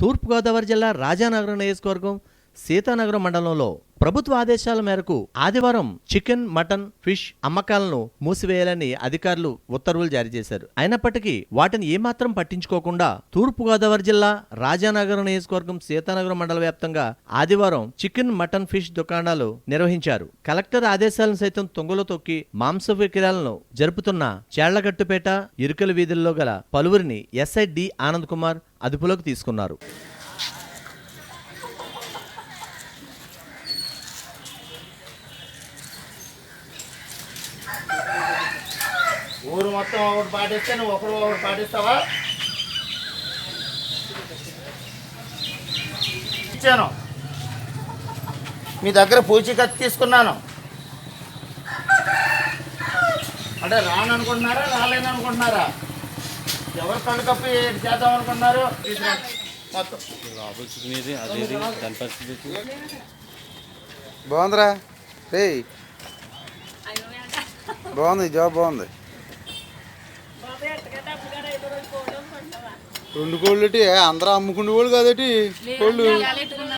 తూర్పుగోదావరి జిల్లా రాజానగరం నియోజకవర్గం సీతానగరం మండలంలో ప్రభుత్వ ఆదేశాల మేరకు ఆదివారం చికెన్ మటన్ ఫిష్ అమ్మకాలను మూసివేయాలని అధికారులు ఉత్తర్వులు జారీ చేశారు. అయినప్పటికీ వాటిని ఏమాత్రం పట్టించుకోకుండా తూర్పుగోదావరి జిల్లా రాజానగరం నియోజకవర్గం సీతానగరం మండల వ్యాప్తంగా ఆదివారం చికెన్ మటన్ ఫిష్ దుకాణాలు నిర్వహించారు. కలెక్టర్ ఆదేశాలను సైతం తొంగలో తొక్కి మాంస విక్రయాలను జరుపుతున్న చేళ్ళగట్టుపేట ఇరుకల వీధుల్లో గల పలువురిని ఎస్ఐ డి ఆనంద్ కుమార్ అదుపులోకి తీసుకున్నారు. ఊరు మొత్తం ఒకటి పాటిస్తే నువ్వు ఒకరు ఒకటి పాటిస్తావా? ఇచ్చాను. మీ దగ్గర పూచీకత్తు తీసుకున్నాను. అంటే రాను అనుకుంటున్నారా రాలేను అనుకుంటున్నారా ఎవరు కళ్ళు చేద్దాం. మొత్తం. అదే దాని పరిస్థితి బాగుందిరా. రే బాగుంది జాబ్ బాగుంది. రెండు కోళ్ళు ఏంటి? అందరూ అమ్ముకునే వాళ్ళు కాదటి? కోళ్ళు.